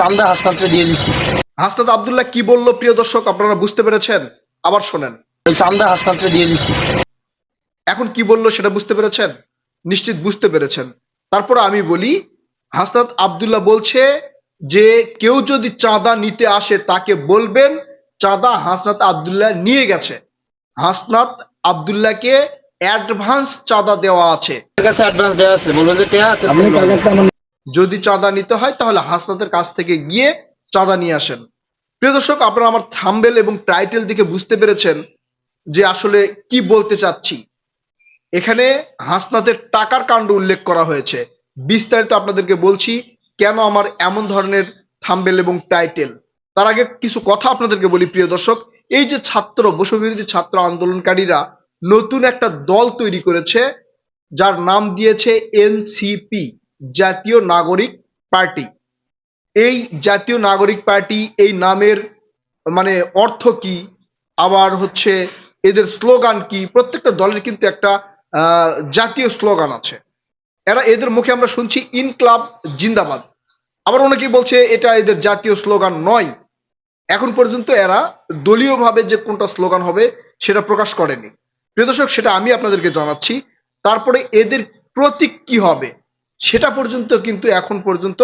চান্দা হাসপাতালে দিয়ে দিছি। হাসনাত আবদুল্লাহ কি বলল প্রিয় দর্শক আপনারা বুঝতে পেরেছেন? আবার শোনেন। চান্দা হাসপাতালে দিয়ে দিছি। এখন কি বলল সেটা বুঝতে পেরেছেন? নিশ্চিত বুঝতে পেরেছেন। তারপর আমি বলি হাসনাত আবদুল্লাহ বলছে যে কেউ যদি চাঁদা নিতে আসে তাকে বলবেন চাঁদা হাসনাত আবদুল্লাহ নিয়ে গেছে। হাসনাত আবদুল্লাহকে অ্যাডভান্স চাঁদা দেওয়া আছে। আমার কাছে অ্যাডভান্স দেওয়া আছে। বলবেন যে। যদি চাঁদা নিতে হয়, তাহলে হাসনাতের কাছ থেকে গিয়ে চাঁদা নিয়ে আসেন। প্রিয় দর্শক, আপনারা আমার থাম্বেল এবং টাইটেল দেখে বুঝতে পেরেছেন যে আসলে কি বলতে চাচ্ছি। এখানে হাসনাতের টাকার কাণ্ড উল্লেখ করা হয়েছে। বিস্তারিত আপনাদেরকে বলছি, কেন আমার এমন ধরনের থাম্বেল এবং টাইটেল? তার আগে কিছু কথা আপনাদেরকে বলি, প্রিয় দর্শক। এই যে ছাত্র বসবিরোধী ছাত্র আন্দোলনকারীরা নতুন একটা দল তৈরি করেছে, যার নাম দিয়েছে এনসিপি। জাতীয় নাগরিক পার্টি। এই জাতীয় নাগরিক পার্টি, এই নামের মানে অর্থ কি? আবার হচ্ছে এদের স্লোগান কি? প্রত্যেকটা দলের কিন্তু একটা জাতীয় স্লোগান আছে। এরা এদের মুখে আমরা শুনছি, ইনক্লাব জিন্দাবাদ। আবার অনেকেই বলছে, এটা এদের জাতীয় স্লোগান নয়। এখন পর্যন্ত এরা দলীয়ভাবে যে কোনটা স্লোগান হবে, সেটা প্রকাশ করেনি। প্রিয় দর্শক, সেটা আমি আপনাদেরকে জানাচ্ছি। তারপরে এদের প্রতীক কি হবে? সেটা পর্যন্ত কিন্তু এখন পর্যন্ত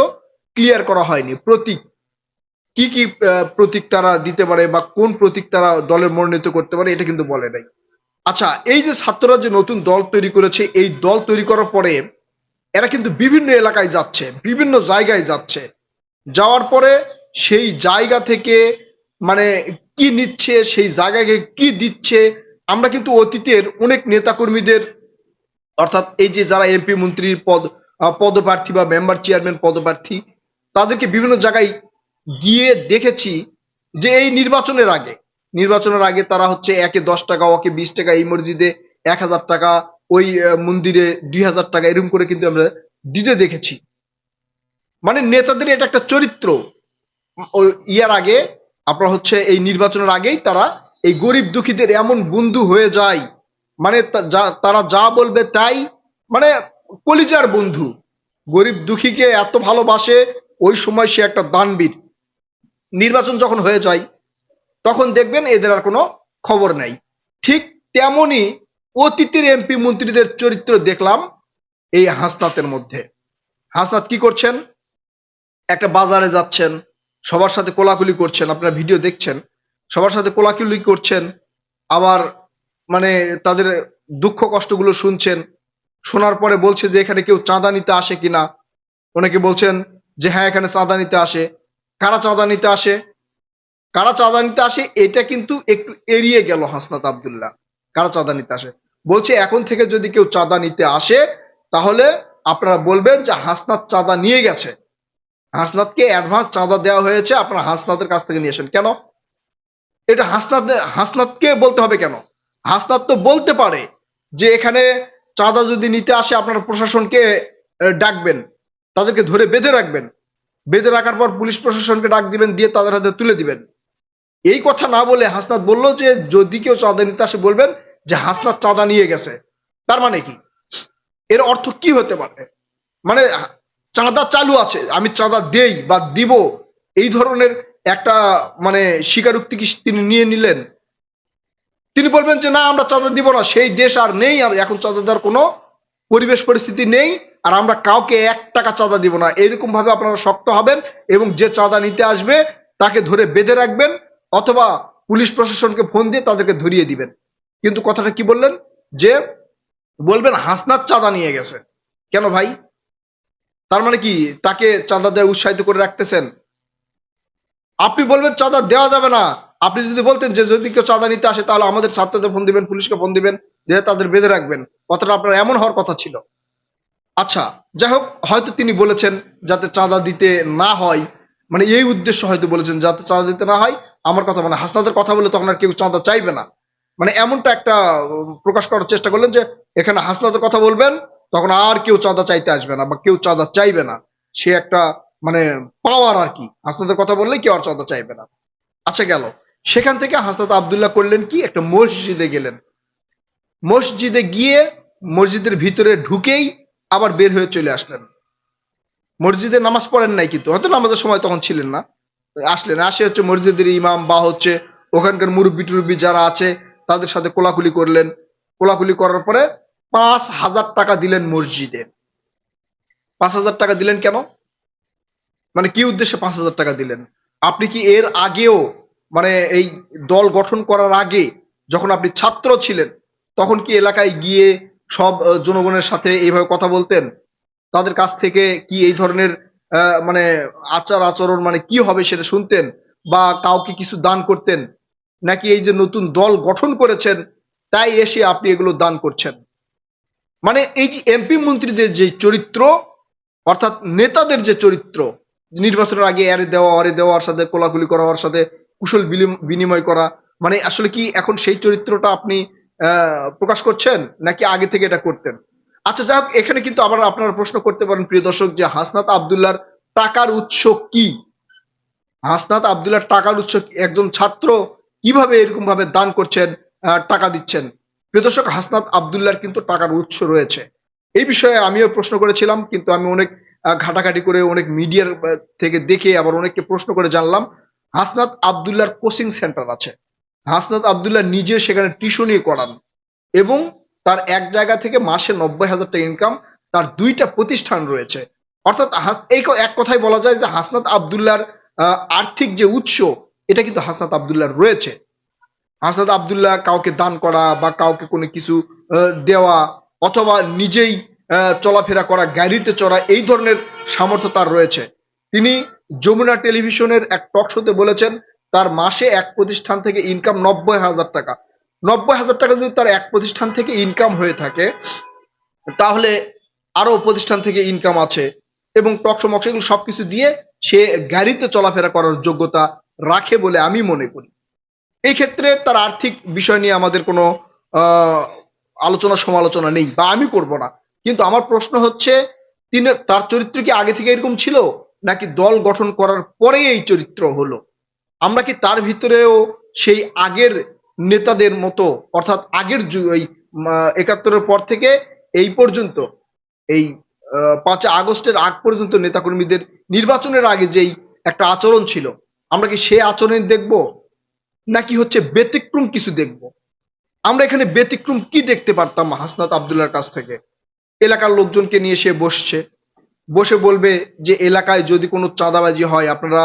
ক্লিয়ার করা হয়নি। প্রতীক, কি কি প্রতীক তারা দিতে পারে বা কোন প্রতীক তারা দলের মনোনীত করতে পারে এটা কিন্তু বলে নাই। আচ্ছা এই যে ছাত্ররা যে নতুন দল তৈরি করেছে, এই দল তৈরি করার পরে এরা কিন্তু বিভিন্ন এলাকায় যাচ্ছে, বিভিন্ন জায়গায় যাচ্ছে। যাওয়ার পরে সেই জায়গা থেকে মানে কি নিচ্ছে, সেই জায়গাকে কি দিচ্ছে, আমরা কিন্তু অতীতের অনেক নেতাকর্মীদের, অর্থাৎ এই যে যারা এমপি মন্ত্রীর পদ পদপ্রার্থী বা মেম্বার চেয়ারম্যান পদপ্রার্থী, তাদেরকে বিভিন্ন জায়গায় গিয়ে দেখেছি যে এই নির্বাচনের আগে নির্বাচনের আগে তারা হচ্ছে একে দশ টাকা, ওকে বিশ টাকা, এই মসজিদে এক হাজার টাকা, ওই মন্দিরে দুই হাজার টাকা, এরকম করে কিন্তু আমরা দিতে দেখেছি। মানে নেতাদের এটা একটা চরিত্র। ইয়ার আগে, আপনার হচ্ছে এই নির্বাচনের আগেই তারা এই গরিব দুঃখীদের এমন বন্ধু হয়ে যায়। মানে তারা যা বলবে তাই মানে কলিজার বন্ধু। গরিব দুঃখীকে এত ভালোবাসে, ওই সময় সে একটা দানবীর। নির্বাচন যখন হয়ে যায়, তখন দেখবেন এদের আর কোনো খবর নেই। ঠিক তেমনি অতীতের এমপি মন্ত্রীদের চরিত্র দেখলাম এই হাসনাতের মধ্যে। হাসনাত কি করছেন? একটা বাজারে যাচ্ছেন, সবার সাথে কোলাকুলি করছেন, আপনারা ভিডিও দেখছেন, সবার সাথে কোলাকুলি করছেন, আবার মানে তাদের দুঃখ কষ্টগুলো শুনছেন শোনার পরে বলছে যে এখানে কেউ চাঁদা নিতে আসে কিনা। অনেকে বলছেন যে হ্যাঁ এখানে চাঁদা নিতে আসে। কারা চাঁদা নিতে আসে? কারা চাঁদা নিতে আসে? এটা কিন্তু একটু এড়িয়ে গেল হাসনাত আবদুল্লাহ। কারা চাঁদা নিতে আসে? বলছে এখন থেকে যদি কেউ চাঁদা নিতে আসে, তাহলে আপনারা বলবেন যে হাসনাত চাঁদা নিয়ে গেছে। হাসনাতকে অ্যাডভান্স চাঁদা দেওয়া হয়েছে, আপনারা হাসনাতের কাছ থেকে নিয়ে আসেন। কেন? এটা হাসনাত, হাসনাতকে বলতে হবে কেন? হাসনাত তো বলতে পারে যে এখানে চাঁদা যদি নিতে আসে আপনার প্রশাসনকে ডাকবেন। তাদেরকে ধরে বেঁধে রাখবেন। বেঁধে রাখার পর পুলিশ প্রশাসনকে ডাক দিবেন, দিয়ে তাদের হাতে তুলে দিবেন। এই কথা না বলে হাসনাত বলল যে, যদি কেউ চাঁদা নিতে আসে বলবেন যে, হাসনাত চাঁদা নিয়ে গেছে। তার মানে কি? এর অর্থ কি হতে পারে? মানে চাঁদা চালু আছে, আমি চাঁদা দেই বা দিব, এই ধরনের একটা মানে স্বীকারোক্তি কি তিনি নিয়ে নিলেন? তিনি বলবেন যে, না, আমরা চাঁদা দিব না। সেই দেশ আর নেই, আর এখন চাঁদা দেওয়ার কোনো পরিবেশ পরিস্থিতি নেই, আর আমরা কাউকে এক টাকা চাঁদা দিব না। এরকম ভাবে আপনারা শক্ত হবেন এবং যে চাঁদা নিতে আসবে, তাকে ধরে বেঁধে রাখবেন অথবা পুলিশ প্রশাসনকে ফোন দিয়ে তাদেরকে ধরিয়ে দিবেন। কিন্তু কথাটা কি বললেন? যে বলবেন, হাসনাত চাঁদা নিয়ে গেছে। কেন ভাই? তার মানে কি, তাকে চাঁদা দেওয়া উৎসাহিত করে রাখতেছেন? আপনি বলবেন, চাঁদা দেওয়া যাবে না। আপনি যদি বলতেন যে যদি কেউ চাঁদা নিতে আসে, তাহলে আমাদের ছাত্রদের ফোন দিবেন, পুলিশকে ফোন দিবেন, যে তাদের বেঁধে রাখবেন। কথাটা আপনার এমন হওয়ার কথা ছিল। আচ্ছা যাই হোক, হয়তো তিনি বলেছেন যাতে চাঁদা দিতে না হয়। মানে এই উদ্দেশ্য হয়তো বলেছেন যাতে চাঁদা দিতে না হয়। আমার কথা মানে হাসনাদের কথা বলে তখন আর কেউ চাঁদা চাইবে না। মানে এমনটা একটা প্রকাশ করার চেষ্টা করলেন যে এখানে হাসনাদের কথা বলবেন, তখন আর কেউ চাঁদা চাইতে আসবে না বা কেউ চাঁদা চাইবে না। সে একটা মানে পাওয়ার আর কি। হাসনাদের কথা বললে কেউ আর চাঁদা চাইবে না। আচ্ছা গেল। সেখান থেকে হাসনাত আবদুল্লাহ করলেন কি? একটা মসজিদে গেলেন। মসজিদে গিয়ে মসজিদের ভিতরে ঢুকেই আবার বের হয়ে চলে আসলেন। মসজিদে নামাজ পড়েন নাই কিন্তু। হয়তো নামাজের সময় তখন ছিলেন না। আসলেন। আসে হচ্ছে মসজিদের ইমাম বা হচ্ছে ওখানকার মুরব্বী টুরব্বি যারা আছে, তাদের সাথে কোলাকুলি করলেন। কোলাকুলি করার পরে পাঁচ হাজার টাকা দিলেন মসজিদে। পাঁচ হাজার টাকা দিলেন কেন? মানে কি উদ্দেশ্যে পাঁচ হাজার টাকা দিলেন? আপনি কি এর আগেও মানে এই দল গঠন করার আগে যখন আপনি ছাত্র ছিলেন, তখন কি এলাকায় গিয়ে সব জনগণের সাথে এইভাবে কথা বলতেন? তাদের কাছ থেকে কি এই ধরনের মানে আচার আচরণ মানে কি হবে সেটা শুনতেন? বা কাউকে কিছু দান করতেন? নাকি এই যে নতুন দল গঠন করেছেন, তাই এসে আপনি এগুলো দান করছেন? মানে এই যে এমপি মন্ত্রীদের যে চরিত্র, অর্থাৎ নেতাদের যে চরিত্র, নির্বাচনের আগে এরে দেওয়া অরে দেওয়ার সাথে, কোলাকুলি করা ওর সাথে কুশল বিনিময় করা। মানে আসলে কি এখন সেই চরিত্রটা আপনি প্রকাশ করছেন নাকি আগে থেকে এটা করতেন? আচ্ছা যাই হোক, এখানে কিন্তু আবার আপনারা প্রশ্ন করতে পারেন প্রিয় দর্শক যে হাসনাত আবদুল্লার টাকার উৎস কি? হাসনাত আবদুল্লার টাকার উৎস? একজন ছাত্র কীভাবে এরকম ভাবে দান করছেন টাকা দিচ্ছেন? প্রিয় দর্শক হাসনাত আবদুল্লার কিন্তু টাকার উৎস রয়েছে। এই বিষয়ে আমিও প্রশ্ন করেছিলাম কিন্তু আমি অনেক ঘাটাঘাটি করে অনেক মিডিয়ার থেকে দেখে আবার অনেককে প্রশ্ন করে জানলাম। হাসনাত আবদুল্লার কোচিং সেন্টার আছে। হাসনাত আবদুল্লাহ নিজে সেখানে টিউশনি করান এবং তার এক জায়গা থেকে মাসে নব্বই হাজার টাকা ইনকাম তার দুইটা প্রতিষ্ঠান রয়েছে। অর্থাৎ এই এক কথায় বলা যায় যে হাসনাত আবদুল্লার আর্থিক যে উৎস, এটা কিন্তু হাসনাত আবদুল্লার রয়েছে। হাসনাত আবদুল্লাহ কাউকে দান করা বা কাউকে কোনো কিছু দেওয়া অথবা নিজেই চলাফেরা করা, গাড়িতে চড়া, এই ধরনের সামর্থ্য তার রয়েছে। তিনি যমুনা টেলিভিশনের এক টক শোতে বলেছেন, তার মাসে এক প্রতিষ্ঠান থেকে ইনকাম নব্বই হাজার টাকা। নব্বই হাজার টাকা যদি তার এক প্রতিষ্ঠান থেকে ইনকাম হয়ে থাকে, তাহলে আরও প্রতিষ্ঠান থেকে ইনকাম আছে এবং টকশো মকশো এগুলো সবকিছু দিয়ে সে গাড়িতে চলাফেরা করার যোগ্যতা রাখে বলে আমি মনে করি। এই ক্ষেত্রে তার আর্থিক বিষয় নিয়ে আমাদের কোনো আলোচনা সমালোচনা নেই বা আমি করব না। কিন্তু আমার প্রশ্ন হচ্ছে, তিনি, তার চরিত্র কি আগে থেকে এরকম ছিল? নাকি দল গঠন করার পরে এই চরিত্র হলো? আমরা কি তার ভিতরেও সেই আগের নেতাদের মতো, অর্থাৎ আগের এই একাত্তরের পর থেকে এই পর্যন্ত, এই পাঁচই আগস্টের আগ পর্যন্ত নেতাকর্মীদের নির্বাচনের আগে যেই একটা আচরণ ছিল, আমরা কি সে আচরণ দেখব? নাকি হচ্ছে ব্যতিক্রম কিছু দেখব? আমরা এখানে ব্যতিক্রম কি দেখতে পারতাম হাসনাত আবদুল্লার কাছ থেকে? এলাকার লোকজনকে নিয়ে সে বসছে। বসে বলবে যে এলাকায় যদি কোনো চাঁদাবাজি হয়, আপনারা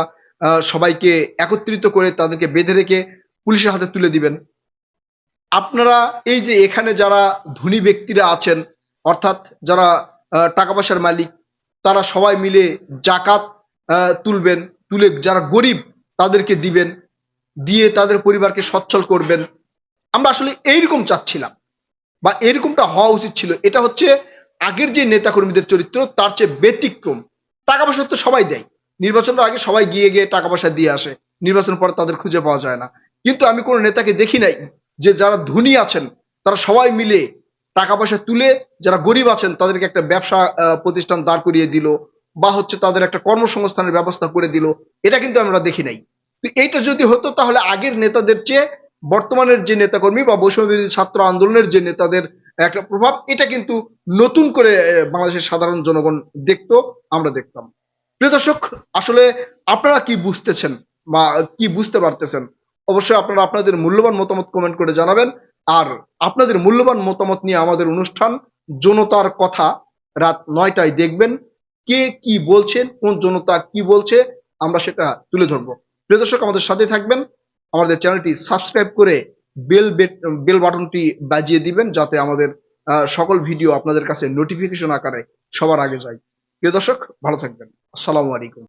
সবাইকে একত্রিত করে তাদেরকে বেঁধে রেখে পুলিশের হাতে তুলে দিবেন। আপনারা এই যে এখানে যারা ধনী ব্যক্তিরা আছেন, অর্থাৎ যারা টাকা পয়সার মালিক, তারা সবাই মিলে জাকাত তুলবেন, তুলে যারা গরিব তাদেরকে দিবেন, দিয়ে তাদের পরিবারকে সচ্ছল করবেন। আমরা আসলে এইরকম চাচ্ছিলাম বা এরকমটা হওয়া উচিত ছিল। এটা হচ্ছে আগের যে নেতাকর্মীদের চরিত্র, তার চেয়ে ব্যতিক্রম। টাকা পয়সা তো সবাই দেয়। নির্বাচনের আগে সবাই গিয়ে গিয়ে টাকা পয়সা দিয়ে আসে। নির্বাচনের পরে তাদের খুঁজে পাওয়া যায় না। কিন্তু আমি কোনো নেতাকে দেখি নাই যে যারা ধনী আছেন, তারা সবাই মিলে টাকা পয়সা তুলে যারা গরিব আছেন, তাদেরকে একটা ব্যবসা প্রতিষ্ঠান দাঁড় করিয়ে দিল বা হচ্ছে তাদের একটা কর্মসংস্থানের ব্যবস্থা করে দিল, এটা কিন্তু আমরা দেখি নাই। তো এইটা যদি হতো, তাহলে আগের নেতাদের চেয়ে বর্তমানের যে নেতাকর্মী বা বৈষম্য ছাত্র আন্দোলনের যে নেতাদের একটা প্রভাব। এটা কিন্তু নতুন করে বাংলাদেশের সাধারণ জনগণ দেখতো, আমরা দেখতাম। প্রিয় দর্শক, আসলে আপনারা কি বুঝতেছেন বা কি বুঝতে পারতেছেন? অবশ্যই আপনারা আপনাদের মূল্যবান মতামত কমেন্ট করে জানাবেন। আর আপনাদের মূল্যবান মতামত নিয়ে আমাদের অনুষ্ঠান জনতার কথা রাত নয়টায় দেখবেন। কে কি বলছেন কোন জনতা কি বলছে, আমরা সেটা তুলে ধরবো। প্রিয় দর্শক, আমাদের সাথে থাকবেন। আমাদের চ্যানেলটি সাবস্ক্রাইব করে বেল বেল বাটনটি বাজিয়ে দিবেন যাতে আমাদের সকল ভিডিও আপনাদের কাছে নোটিফিকেশন আকারে সবার আগে যায়। প্রিয় দর্শক, ভালো থাকবেন। আসসালামু আলাইকুম।